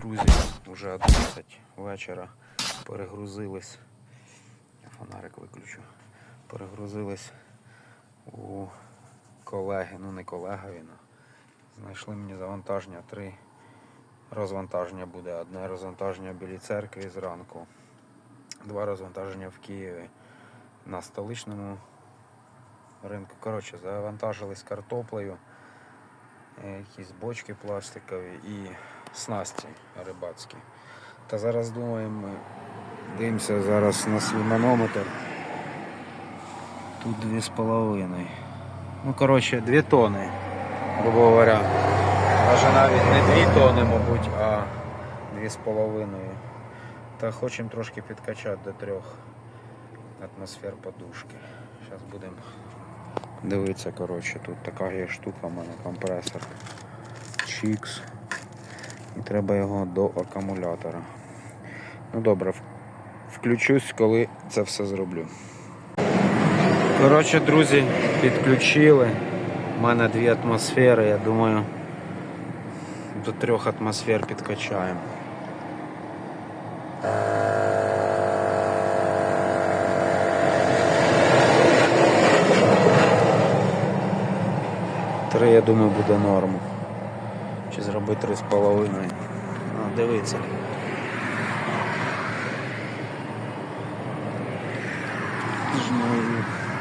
друзі, вже 11 вечора. Перегрузились. Фонарик виключу. Перегрузились у колеги, ну не колега він. Знайшли мені завантаження три розвантаження буде. Одне розвантаження в Білій церкві зранку, два розвантаження в Києві на столичному ринку. Коротше, завантажились картоплею, е, якісь бочки пластикові і снасті рибацькі. Та зараз думаємо, ми дивимося зараз на свій манометр. Тут дві з половиною. Ну, коротше, дві тони, грубо говоря. Даже навіть не 2 тони, мабуть, а 2,5. Та хочемо трошки підкачати до 3 атмосфер подушки. Зараз будемо дивитися, коротше, тут така є штука в мене, компресор. Чікс. І треба його до акумулятора. Ну добре, включусь, коли це все зроблю. Коротше, друзі, підключили. У мене дві атмосфери, я думаю, до трьох атмосфер підкачаємо. Три, я думаю, буде норм. Три з половиною. А, дивіться.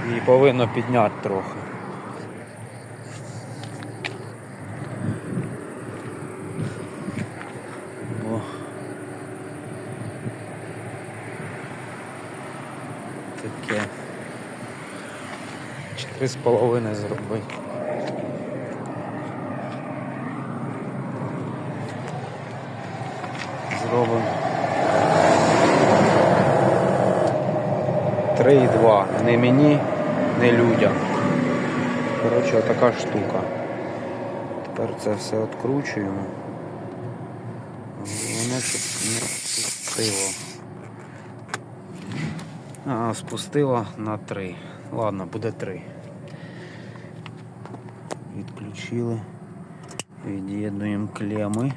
І- І повинно підняти трохи. О. Таке. Чотири з половиною зробити. Зробимо. 3,2. Не мені, не людям. Коротше, така штука. Тепер це все відкручуємо. Воно тут не спустило. А, спустило на 3. Ладно, буде 3. Відключили. Від'єднуємо клеми.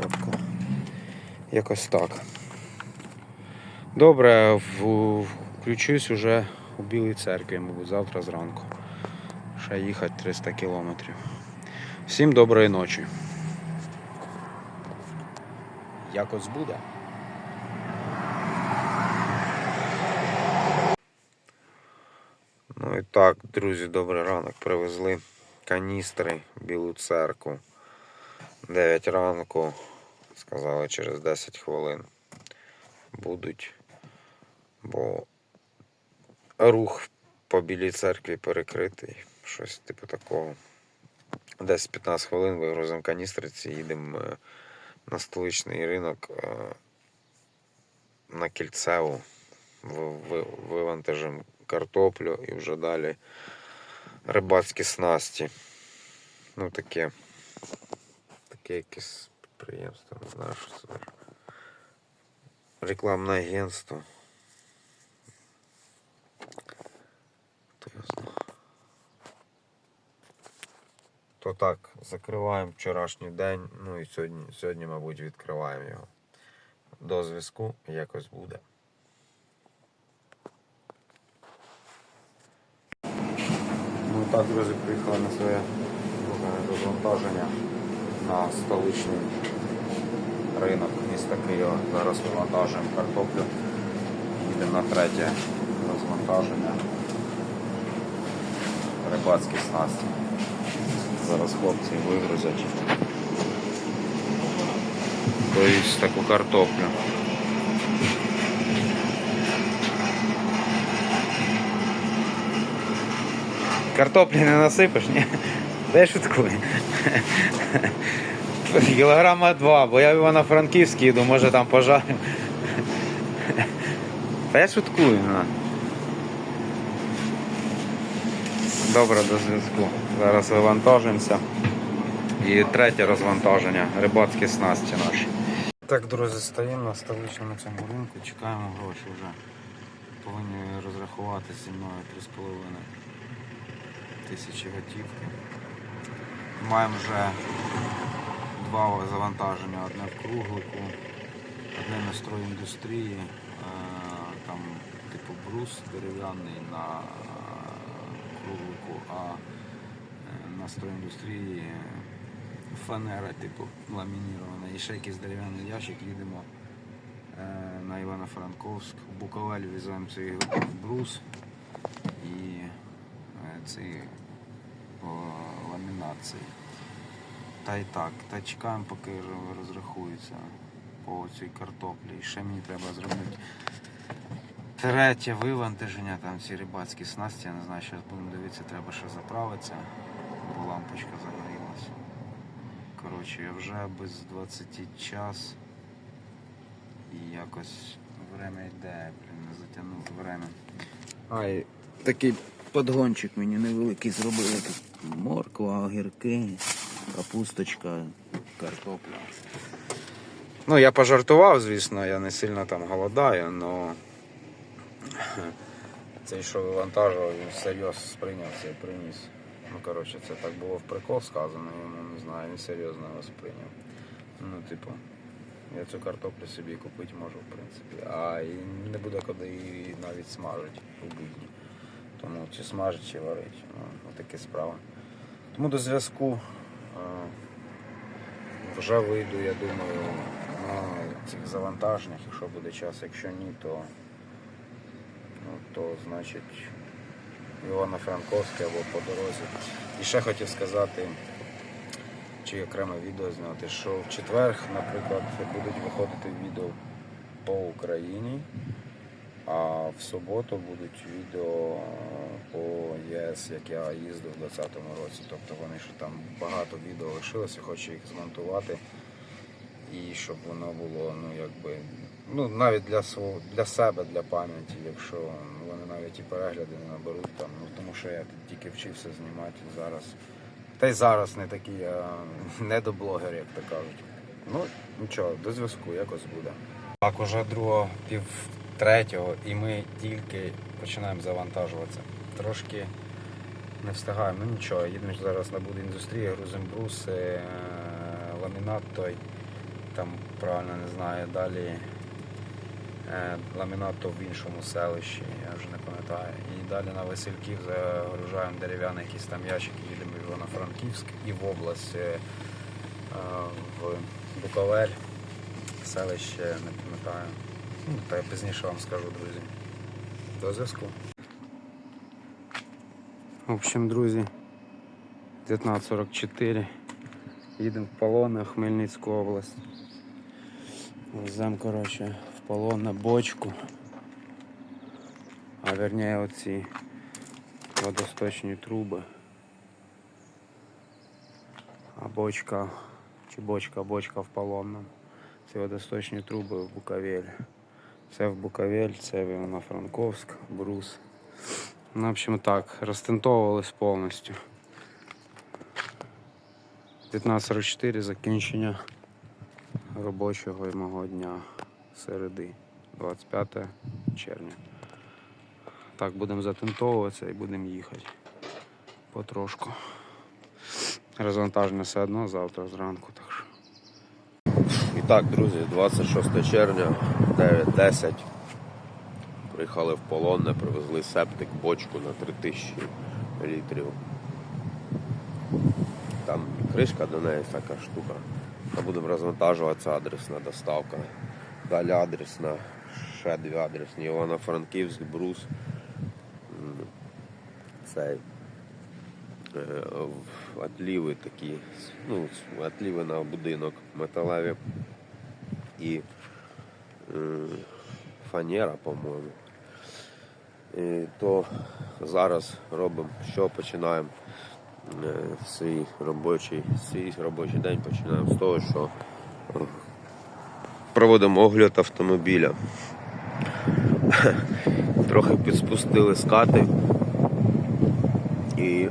Чітко. Якось так. Добре, включусь уже у Білій церкві, мабуть, завтра зранку. Ще їхати 300 кілометрів. Всім доброї ночі. Якось буде. Ну і так, друзі, добрий ранок. Привезли каністри в Білу церкву. 9 ранку. Сказали через 10 хвилин будуть. Бо рух по білій церкві перекритий. Щось типу такого. Десь 15 хвилин вигрузимо каністриці, їдемо е, на столичний ринок е, на кільцеву, ви- ви- вивантажимо картоплю і вже далі рибацькі снасті. Ну таке. Таке якесь підприємство, це. Рекламне агентство. То так, закриваємо вчорашній день, ну і сьогодні, сьогодні, мабуть, відкриваємо його. До зв'язку якось буде. Ну так, друзі, приїхали на своє друге розвантаження на столичний ринок міста Києва. Зараз вивантажуємо картоплю. Їдемо на третє розвантаження. Рибацькі снасті. Зараз хлопці вигрузять. Боюсь таку картоплю. Картоплі не насипеш, ні? Де шуткуй? Кілограма два, бо я в Івано-Франківськ їду, може там пожарю. Та я шуткую. На. Добре, до зв'язку. Зараз вивантажимося. І третє розвантаження. Рибацькі снасті наші. Так, друзі, стоїмо на столичному цьому ринку, чекаємо гроші вже. Повинні розрахуватися зі мною 3,5 тисячі готівки. Маємо вже два завантаження. Одне в круглику, одне на стройіндустрії. Е, Там типу брус дерев'яний на круглику, а е, на стройіндустрії е, фанера, типу ламінірована. І ще якийсь дерев'яний ящик їдемо е, на Івано-Франковськ. В Буковель візьмемо цей брус і е, цей ламінації. Та й так, та чекаємо, поки роз- розрахуються по цій картоплі. І ще мені треба зробити третє вивантаження, там ці рибацькі снасті, я не знаю, зараз будемо дивитися, треба ще заправитися, бо лампочка загорілася. Коротше, я вже без 20 час і якось время йде, блін, не затягнув время. А, і такий подгончик мені невеликий зробили. Морква, огірки, капусточка, картопля. Ну, я пожартував, звісно, я не сильно там голодаю, але цей, що вивантажував, він всерйоз сприйняв це і приніс. Ну, коротше, це так було в прикол сказано, йому не знаю, він серйозно його сприйняв. Ну, типу, я цю картоплю собі купити можу, в принципі. А і не буде куди її навіть смажити у будні. Тому чи смажить, чи варить. Ну, такі справи. Тому до зв'язку вже вийду, я думаю, на цих завантаженнях, якщо буде час. Якщо ні, то, ну, то значить Івано-Франковське або по дорозі. І ще хотів сказати, чи окреме відео зняти, що в четвер, наприклад, будуть виходити відео по Україні, а в суботу будуть відео по ЄС, як я їздив у 2020 році. Тобто вони ще там багато відео лишилося, хочу їх змонтувати. І щоб воно було, ну якби, ну навіть для свого для себе, для пам'яті, якщо вони навіть і перегляди не наберуть там, ну тому що я тільки вчився знімати зараз. Та й зараз не такий я не до блогер, як то кажуть. Ну нічого, до зв'язку якось буде. Так, уже другого пів третього, і ми тільки починаємо завантажуватися. Трошки не встигаємо. Ну нічого, їдемо зараз на будіндустрію, грузимо бруси, е, ламінат той, там правильно не знаю, далі е, ламінат то в іншому селищі, я вже не пам'ятаю. І далі на Васильків загружаємо дерев'яний якийсь там ящик, їдемо в Івано-Франківськ і в область е, в Буковель, селище, не пам'ятаю. Ну, Та я пізніше вам скажу, друзі. До зв'язку. В общем, друзі, 1944. Їдемо в Полонне, Хмельницьку область. Веземо, коротше, в Полонне бочку. А верніше оці водосточні труби. А бочка, чи бочка, бочка в Полонному. Це водосточні труби в Буковель. Це в Буковель, це в Івано-Франковськ, Брус. Ну, в общем, так, розтентовувались повністю. 15.44 закінчення робочого і мого дня середи, 25 червня. Так, будемо затентовуватися і будемо їхати потрошку. Розвантаження все одно завтра зранку, так що. І так, друзі, 26 червня, 9.10. Приїхали в полонне, привезли септик, бочку на 3000 літрів. Там кришка до неї така штука. Та будемо розвантажуватися, адресна доставка. Далі адресна, ще дві адресні. Івано-Франківськ, Брус. Цей. е, Отліви такі, ну, отліви на будинок металеві і е, фанера, по-моєму. І то зараз робимо, що починаємо е, свій робочий, свій робочий день починаємо з того, що е, проводимо огляд автомобіля. Трохи підспустили скати і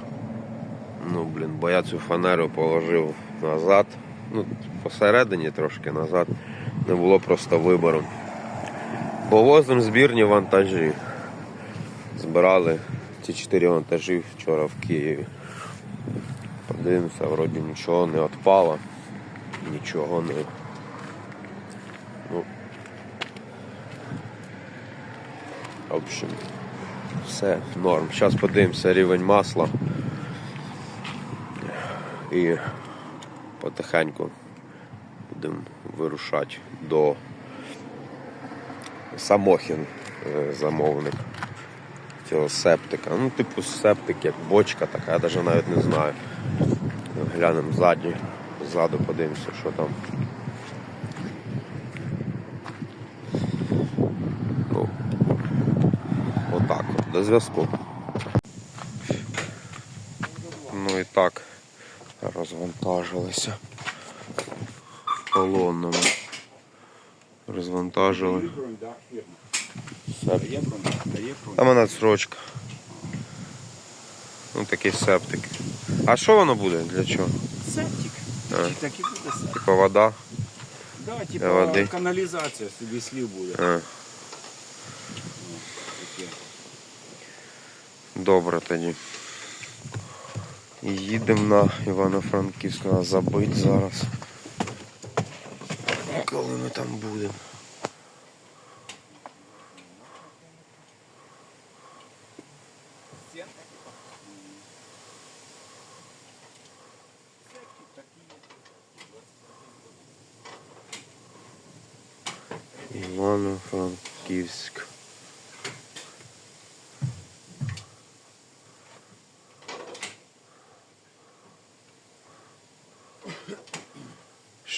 ну, блін, бо я цю фанеру положив назад, ну, посередині трошки назад, не було просто вибору. Бо возимо збірні вантажі. Збирали ці чотири вантажі вчора в Києві. Дивимося, вроді нічого не відпало, нічого не. Ну, в общем, все норм. Зараз подивимося рівень масла і потихеньку будемо вирушати до Самохін е, замовник цього септика. Ну, типу септик, як бочка така, я навіть навіть не знаю. Глянемо ззаді, ззаду подивимося, що там. Ну, отак от, до зв'язку. Ну і так, розвантажилися колоннами. Розвантажили. Септик. Там срочка. Ну такий септик. А що воно буде? Для чого? Септик. А. Так і буде септик. Типа вода. Да, типа води. каналізація собі слів буде. А, добре тоді. Їдемо на Івано-Франківськ, забить зараз. Коли ми там будемо. Івано-Франківськ.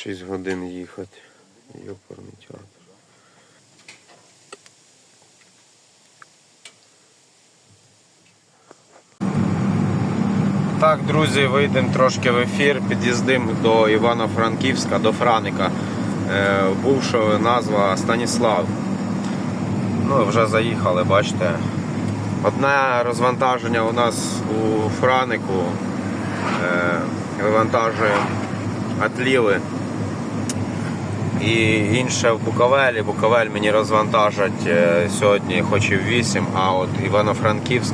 Шість годин їхати. Йопарний театр. Так, друзі, вийдемо трошки в ефір, під'їздимо до Івано-Франківська, до Франика. Е, бувшого назва Станіслав. Ну, вже заїхали, бачите. Одне розвантаження у нас у Франику. Е, вивантажуємо атліли. І інше в Буковелі. Буковель мені розвантажать е, сьогодні, хоч і в 8, а от Івано-Франківськ,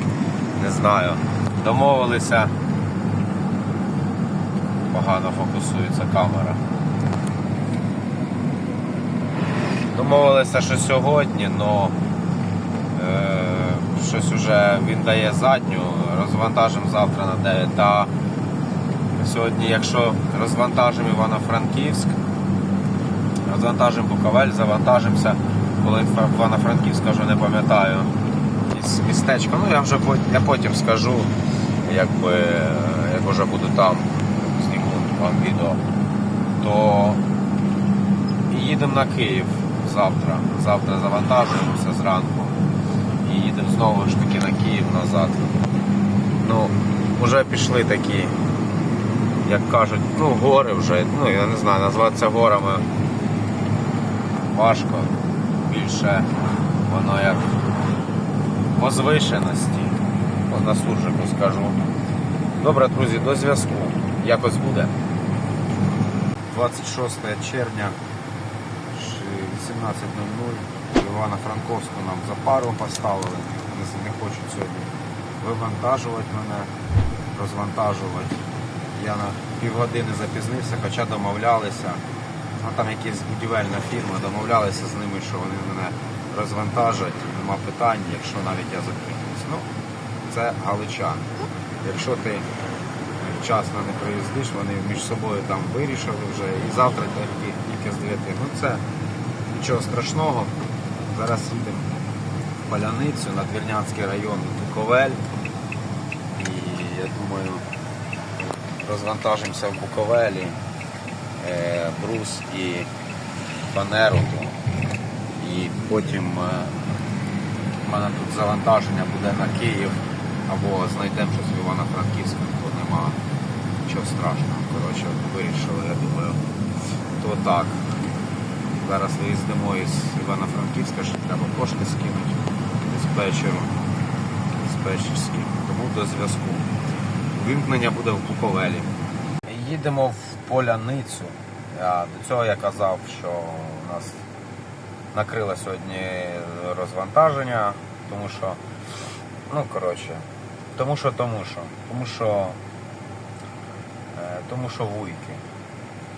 не знаю. Домовилися. Погано фокусується камера. Домовилися, що сьогодні, але е, щось уже він дає задню, розвантажимо завтра на 9. Та сьогодні, якщо розвантажимо Івано-Франківськ, розвантажимо Буковель, завантажимося, коли Івано-Франківська вже не пам'ятаю. Із містечка. Ну я вже я потім скажу, якби, як вже буду там, зніму вам відео, то їдемо на Київ завтра. Завтра завантажуємося зранку і їдемо знову ж таки на Київ назад. Ну, вже пішли такі, як кажуть, ну гори вже, ну я не знаю, назвати це горами важко. Більше воно як возвишеності. От на суржику скажу. Добре, друзі, до зв'язку. Якось буде. 26 червня 18.00 Івано-Франковську нам за пару поставили. Не хочуть сьогодні вивантажувати мене, розвантажувати. Я на півгодини запізнився, хоча домовлялися. А там якась будівельна фірма, домовлялися з ними, що вони мене розвантажать, нема питань, якщо навіть я запізнюсь. Ну, це галичани. Якщо ти вчасно не приїздиш, вони між собою там вирішили вже і завтра тільки, тільки з 9. Ну це нічого страшного. Зараз їдемо в Паляницю на Двірнянський район Буковель. І я думаю, розвантажимося в Буковелі, брус і фанеру. І потім е, в мене тут завантаження буде на Київ або знайдемо щось в Івано-Франківську, то нема нічого страшного. Коротше, вирішили, я думаю, то так. Зараз виїздимо із Івано-Франківська, ще треба кошти скинути диспетчеру. Диспетчерський. Тому до зв'язку. Вимкнення буде в Буковелі. Їдемо в Поляницю. А до цього я казав, що у нас накрило сьогодні розвантаження, тому що, ну коротше, тому що, тому що, тому що Е, Тому що вуйки.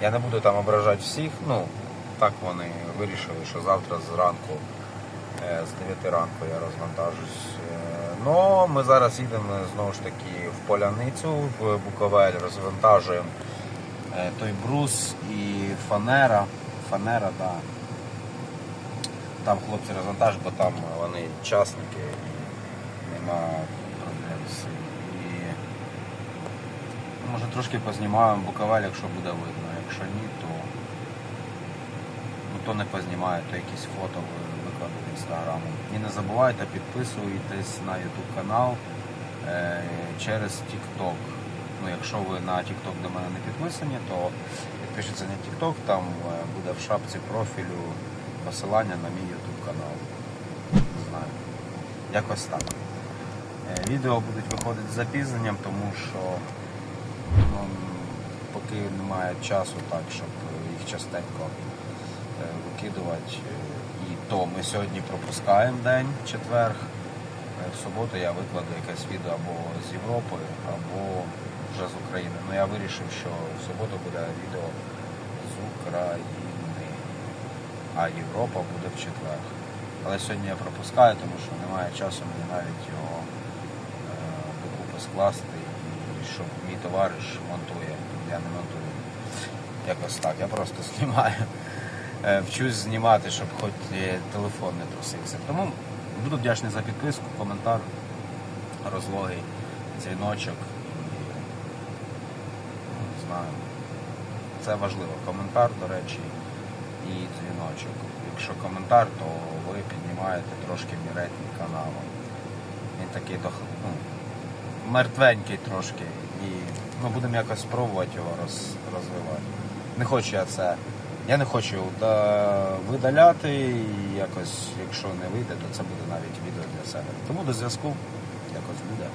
Я не буду там ображати всіх, ну, так вони вирішили, що завтра зранку, е, з 9 ранку я розвантажусь. Ну, ми зараз їдемо знову ж таки в Поляницю, в Буковель, розвантажуємо той брус і фанера. Фанера, да. Там хлопці розвантажують, бо там вони частники нема проблем з цим. І може трошки познімаємо Буковель, якщо буде видно. Якщо ні, то, ну, то не познімаю, то якісь фото ви- викладу в інстаграму. І не забувайте, підписуйтесь на YouTube канал е, через TikTok. Ну, якщо ви на TikTok до мене не підписані, то підпишіться на TikTok, там е, буде в шапці профілю посилання на мій YouTube канал. Не знаю. Якось так. Е, Відео будуть виходити з запізненням, тому що ну, поки немає часу так, щоб їх частенько е, викидувати. І то ми сьогодні пропускаємо день, четверг. В суботу я викладу якесь відео або з Європи, або вже з України. Ну я вирішив, що в суботу буде відео з України, а Європа буде в четвер. Але сьогодні я пропускаю, тому що немає часу мені навіть його е, докупи скласти, і щоб мій товариш монтує. Я не монтую. Якось так, я просто знімаю. Е, Вчусь знімати, щоб хоч телефон не трусився. Тому буду вдячний за підписку, коментар, розлогий, дзвіночок. Знаю. Це важливо. Коментар, до речі, і дзвіночок. Якщо коментар, то ви піднімаєте трошки мій рейтинг каналу. Він такий дох... ну, мертвенький трошки. І ну, будемо якось спробувати його роз... розвивати. Не хочу я це. Я не хочу да, видаляти і якось, якщо не вийде, то це буде навіть відео для себе. Тому до зв'язку якось буде.